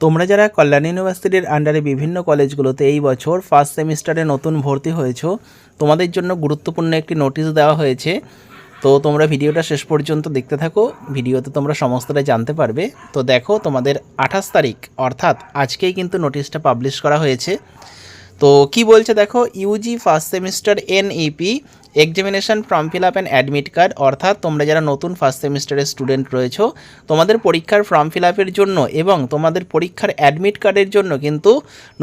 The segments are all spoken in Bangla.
তোমরা যারা কল্যাণ ইউনিভার্সিটির আন্ডারে বিভিন্ন কলেজগুলোতে এই বছর ফার্স্ট সেমিস্টারে নতুন ভর্তি হয়েছো, তোমাদের জন্য গুরুত্বপূর্ণ একটি নোটিশ দেওয়া হয়েছে। তো তোমরা ভিডিওটা শেষ পর্যন্ত দেখতে থাকো, ভিডিওতে তোমরা সমস্তটা জানতে পারবে। তো দেখো, তোমাদের আঠাশ তারিখ, অর্থাৎ আজকেই কিন্তু নোটিশটা পাবলিশ করা হয়েছে। তো কি বলছে দেখো UG first semester NEP examination form fill up and admit card অর্থাৎ তোমরা যারা নতুন ফার্স্ট সেমিস্টারের স্টুডেন্ট রয়েছো, তোমাদের পরীক্ষার ফর্ম ফিল আপের জন্য এবং তোমাদের পরীক্ষার অ্যাডমিট কার্ডের জন্য কিন্তু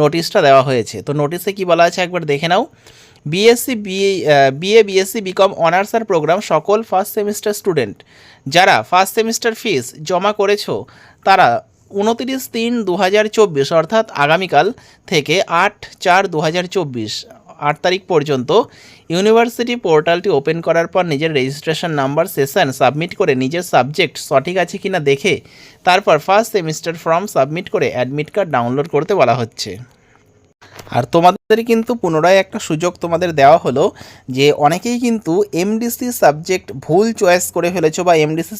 নোটিশটা দেওয়া হয়েছে। তো নোটিশে কি বলা আছে একবার দেখে নাও। BSc BA BA BSc BCom honours আর প্রোগ্রাম সকল ফার্স্ট সেমিস্টার স্টুডেন্ট যারা ফার্স্ট সেমিস্টার ফিস জমা করেছ, তারা উনতিরিশ তিন দু হাজার চব্বিশ, অর্থাৎ আগামীকাল থেকে আট চার দু হাজার চব্বিশ আট তারিখ পর্যন্ত ইউনিভার্সিটি পোর্টালটি ওপেন করার পর নিজের রেজিস্ট্রেশন নাম্বার সেশন সাবমিট করে নিজের সাবজেক্ট সঠিক আছে কিনা দেখে তারপর ফার্স্ট সেমিস্টার ফর্ম সাবমিট করে অ্যাডমিট কার্ড ডাউনলোড করতে বলা হচ্ছে। আর তোমাদের কিন্তু পুনরায় একটা সুযোগ তোমাদের দেওয়া হলো যে অনেকেই কিন্তু এমডিসি সাবজেক্ট ভুল চয়েস করে ফেলেছো বা এমডিসি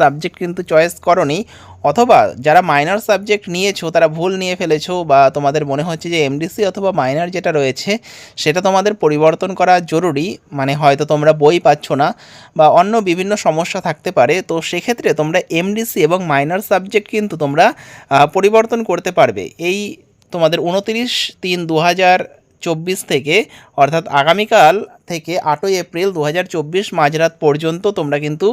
সাবজেক্ট কিন্তু চয়েস করনি, অথবা যারা মাইনর সাবজেক্ট নিয়েছো, তারা ভুল নিয়ে ফেলেছো বা তোমাদের মনে হচ্ছে যে এমডিসি অথবা মাইনর যেটা রয়েছে, সেটা তোমাদের পরিবর্তন করা জরুরি মানে হয়তো তোমরা বই পাচ্ছ না বা অন্য বিভিন্ন সমস্যা থাকতে পারে, তো সেক্ষেত্রে তোমরা এমডিসি এবং মাইনর সাবজেক্ট কিন্তু তোমরা পরিবর্তন করতে পারবে। এই তোমাদের উনতিরিশ তিন দু হাজার চব্বিশ থেকে অর্থাৎ আগামীকাল থেকে আটই এপ্রিল দু হাজার চব্বিশ মাঝরাত পর্যন্ত তোমরা কিন্তু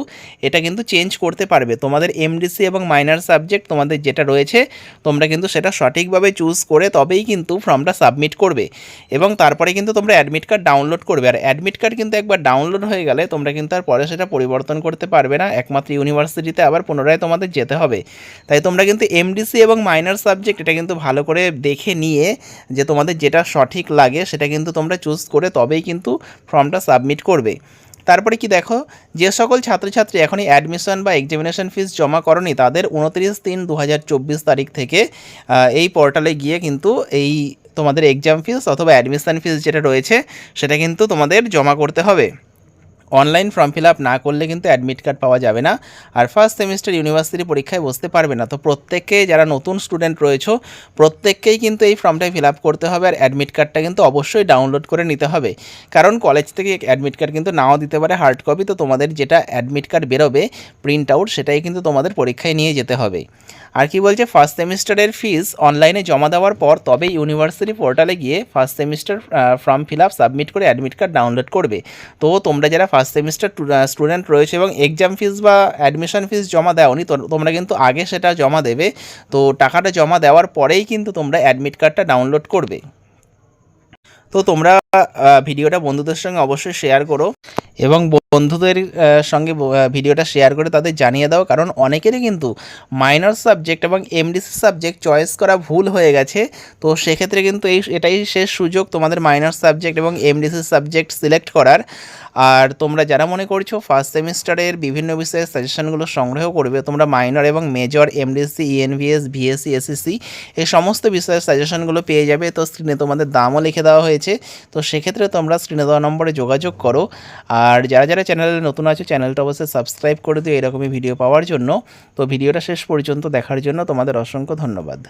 এটা কিন্তু চেঞ্জ করতে পারবে। তোমাদের এমডিসি এবং মাইনার সাবজেক্ট তোমাদের যেটা রয়েছে, তোমরা কিন্তু সেটা সঠিকভাবে চুজ করে তবেই কিন্তু ফর্মটা সাবমিট করবে। এবং তারপরে কিন্তু তোমরা অ্যাডমিট কার্ড ডাউনলোড করবে। আর অ্যাডমিট কার্ড কিন্তু একবার ডাউনলোড হয়ে গেলে তোমরা কিন্তু আর পরে সেটা পরিবর্তন করতে পারবে না। একমাত্র ইউনিভার্সিটিতে আবার পুনরায় তোমাদের যেতে হবে। তাই তোমরা কিন্তু এমডিসি এবং মাইনার সাবজেক্ট এটা কিন্তু ভালো করে দেখে নিয়ে যে তোমাদের যেটা সঠিক লাগে সেটা কিন্তু তোমরা চুজ করে তবেই কিন্তু ফর্মটা সাবমিট করবে। তারপরে কি দেখো, যে সকল ছাত্রছাত্রী এখনই অ্যাডমিশন বা এক্সামিনেশন ফিস জমা করনি, তাদের উনত্রিশ তিন দু তারিখ থেকে এই পোর্টালে গিয়ে কিন্তু এই তোমাদের এক্সাম ফিস অথবা অ্যাডমিশন ফিস যেটা রয়েছে, সেটা কিন্তু তোমাদের জমা করতে হবে। অনলাইন ফর্ম ফিল আপ না করলে কিন্তু অ্যাডমিট কার্ড পাওয়া যাবে না। আর ফার্স্ট সেমিস্টার ইউনিভার্সিটি পরীক্ষায় বসতে পারবে না। তো প্রত্যেককে যারা নতুন স্টুডেন্ট রয়েছে, প্রত্যেককেই কিন্তু এই ফর্মটাই ফিল আপ করতে হবে আর অ্যাডমিট কার্ডটা কিন্তু অবশ্যই ডাউনলোড করে নিতে হবে। কারণ কলেজ থেকে অ্যাডমিট কার্ড কিন্তু নাও দিতে পারে হার্ড কপি তো তোমাদের যেটা অ্যাডমিট কার্ড বেরোবে প্রিন্ট আউট সেটাই কিন্তু তোমাদের পরীক্ষায় নিয়ে যেতে হবে। আর কি বলছে? ফার্স্ট সেমিস্টারের ফিস অনলাইনে জমা দেওয়ার পর তবে ইউনিভার্সিটি পোর্টালে গিয়ে first semester form fill up submit করে অ্যাডমিট কার্ড ডাউনলোড করবে। তো তোমরা যারা ফার্স্ট সেমিস্টার স্টুডেন্ট রয়েছে এবং এক্সাম ফিস বা অ্যাডমিশন ফিস জমা দেওনি। তোমরা কিন্তু আগে সেটা জমা দেবে। তো টাকাটা জমা দেওয়ার পরেই কিন্তু তোমরা অ্যাডমিট কার্ডটা ডাউনলোড করবে। তো তোমরা ভিডিওটা বন্ধুদের সঙ্গে অবশ্যই শেয়ার করো এবং বন্ধুদের সঙ্গে ভিডিওটা শেয়ার করে তাদের জানিয়ে দাও। কারণ অনেকেরই কিন্তু মাইনর সাবজেক্ট এবং এমডিসি সাবজেক্ট চয়েস করা ভুল হয়ে গেছে। তো সেক্ষেত্রে কিন্তু এই, এটাই শেষ সুযোগ তোমাদের মাইনর সাবজেক্ট এবং এমডিসি সাবজেক্ট সিলেক্ট করার। আর তোমরা যারা মনে করছ ফার্স্ট সেমিস্টারের বিভিন্ন বিষয়ে সাজেশনগুলো সংগ্রহ করবে, তোমরা মাইনর এবং major MDC ENVS VSC SSC এই সমস্ত বিষয়ের সাজেশনগুলো পেয়ে যাবে। তো স্ক্রিনে তোমাদের দামও লিখে দেওয়া হয়েছে। তো সেক্ষেত্রে তোমরা স্ক্রিনে দেওয়া নম্বরে যোগাযোগ করো। আর যারা যারা যারা চ্যানেলে নতুন আছে চ্যানেলটা অবশ্যই সাবস্ক্রাইব করে দিও এরকমই ভিডিও পাওয়ার জন্য। তো ভিডিওটা শেষ পর্যন্ত দেখার জন্য তোমাদের অসংখ্য ধন্যবাদ।